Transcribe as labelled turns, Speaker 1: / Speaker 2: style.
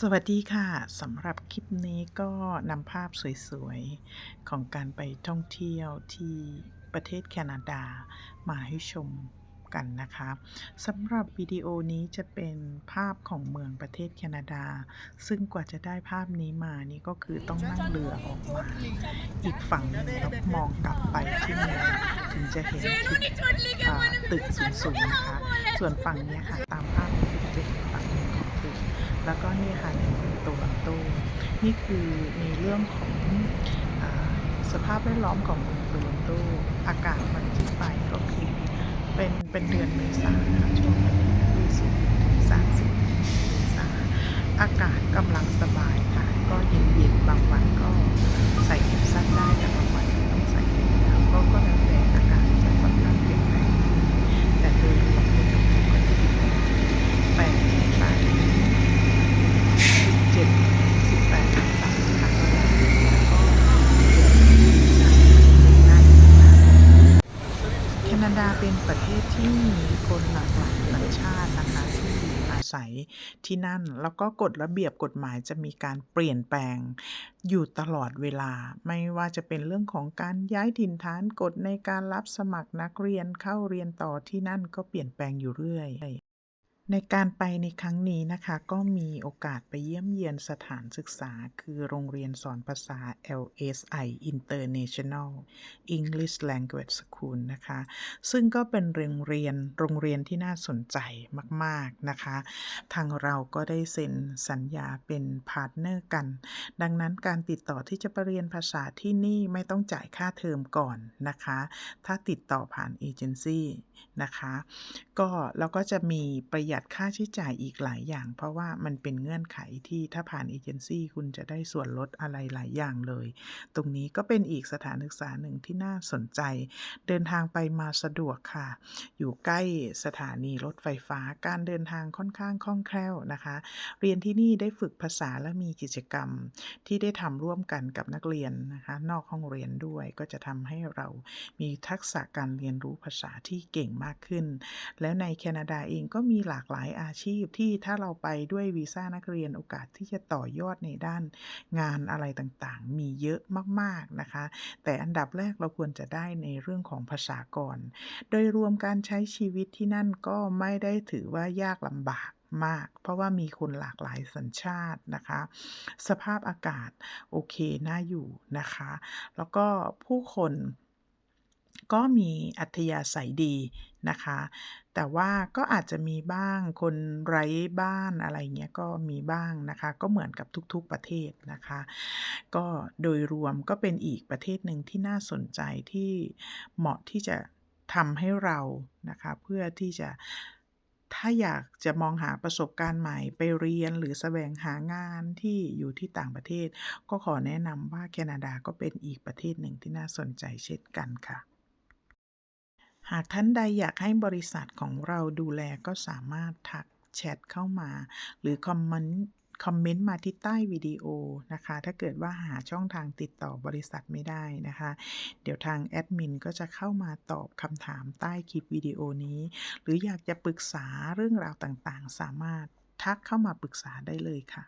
Speaker 1: สวัสดีค่ะสำหรับคลิปนี้ก็นำภาพสวยๆ ของการไปท่องเที่ยวที่ประเทศแคนาดามาให้ชมกันนะคะสำหรับวิดีโอนี้จะเป็นภาพของเมืองประเทศแคนาดา ซึ่งกว่าจะได้ภาพนี้มานี่ก็คือต้องนั่งเรือออกมา อีกฝั่งนึงแล้วมองกลับไปที่เมืองถึงจะเห็นตึกสูงๆนะคะ ส่วนฝั่งนี้ค่ะ แล้วก็นี่ค่ะในเมืองโตลอนโตนี่คือในเรื่องของอสภาพแวดล้อมของเมืองตู้อากาศมันที่ไปก็คือเป็นเป็นเดือนเมษาช่วงวันที่20ถึง30เมษาอากาศกำลังสบายค่ะ ก็เย็นๆ บางวันก็ใส่แขนสั้นได้ แต่บางวันก็ต้องใส่แขนยาวก็ก็แล้วแต่อากาศจะค่อนข้างเปลี่ยนแปลงแต่โดยรวมอุณหภูมิก็จะอยู่แปดองศาถึง 17 18องศาค่ะแล้วก็แคนาดาเป็นประเที่มีคนหลากหลายสัญชาตินะคะที่อาศัยที่นั่น แล้วก็กฎระเบียบกฎหมายจะมีการเปลี่ยนแปลงอยู่ตลอดเวลา ไม่ว่าจะเป็นเรื่องของการย้ายถิ่นฐานกฎในการรับสมัครนักเรียนเข้าเรียนต่อที่นั่นก็เปลี่ยนแปลงอยู่เรื่อย ในการไปในครั้งนี้นะคะ ก็มีโอกาสไปเยี่ยมเยียนสถานศึกษา คือโรงเรียนสอนภาษา LSI International English Language School นะคะ ซึ่งก็เป็นโรงเรียนโรงเรียนที่น่าสนใจมาก ๆ นะคะ ทางเราก็ได้เซ็นสัญญาเป็นพาร์ทเนอร์กัน ดังนั้นการติดต่อที่จะไปเรียนภาษาที่นี่ไม่ต้องจ่ายค่าเทอมก่อนนะคะ ถ้าติดต่อผ่านเอเจนซี่นะคะก็เราก็จะมีประหยัดค่าใช้จ่ายอีกหลายอย่าง เพราะว่ามันเป็นเงื่อนไขที่ถ้าผ่านเอเจนซี่คุณจะได้ส่วนลดอะไรหลายอย่างเลย ตรงนี้ก็เป็นอีกสถานศึกษาหนึ่งที่น่าสนใจ เดินทางไปมาสะดวกค่ะ อยู่ใกล้สถานีรถไฟฟ้าการเดินทางค่อนข้างคล่องแคล่วนะคะ เรียนที่นี่ได้ฝึกภาษาและมีกิจกรรมที่ได้ทำร่วมกันกับนักเรียนนะคะนอกห้องเรียนด้วยก็จะทำให้เรามีทักษะการเรียนรู้ภาษาที่เก่งมากขึ้นแล้วในแคนาดาเองก็มีหลากหลายอาชีพที่ถ้าเราไปด้วยวีซ่านักเรียนโอกาสที่จะต่อยอดในด้านงานอะไรต่างๆ มีเยอะมากๆนะคะ แต่อันดับแรกเราควรจะได้ในเรื่องของภาษาก่อน โดยรวมการใช้ชีวิตที่นั่นก็ไม่ได้ถือว่ายากลำบากมาก เพราะว่ามีคนหลากหลายสัญชาตินะคะ สภาพอากาศโอเคน่าอยู่นะคะ แล้วก็ผู้คน ก็มีอัธยาศัยดีนะคะ แต่ว่าก็อาจจะมีบ้างคนไร้บ้านอะไรเงี้ยก็มีบ้างนะคะ ก็เหมือนกับทุกๆประเทศนะคะ ก็โดยรวมก็เป็นอีกประเทศหนึ่งที่น่าสนใจที่เหมาะที่จะทำให้เรานะคะ เพื่อที่จะถ้าอยากจะมองหาประสบการณ์ใหม่ไปเรียนหรือแสวงหางานที่อยู่ที่ต่างประเทศ ก็ขอแนะนำว่าแคนาดาก็เป็นอีกประเทศหนึ่งที่น่าสนใจเช่นกันค่ะ หากท่านใดอยากให้บริษัทของเราดูแลก็สามารถทักแชตเข้ามา หรือคอมเมนต์คอมเมนต์มาที่ใต้วิดีโอนะคะ ถ้าเกิดว่าหาช่องทางติดต่อบริษัทไม่ได้นะคะ เดี๋ยวทางแอดมินก็จะเข้ามาตอบคำถามใต้คลิปวิดีโอนี้ หรืออยากจะปรึกษาเรื่องราวต่างๆ สามารถทักเข้ามาปรึกษาได้เลยค่ะ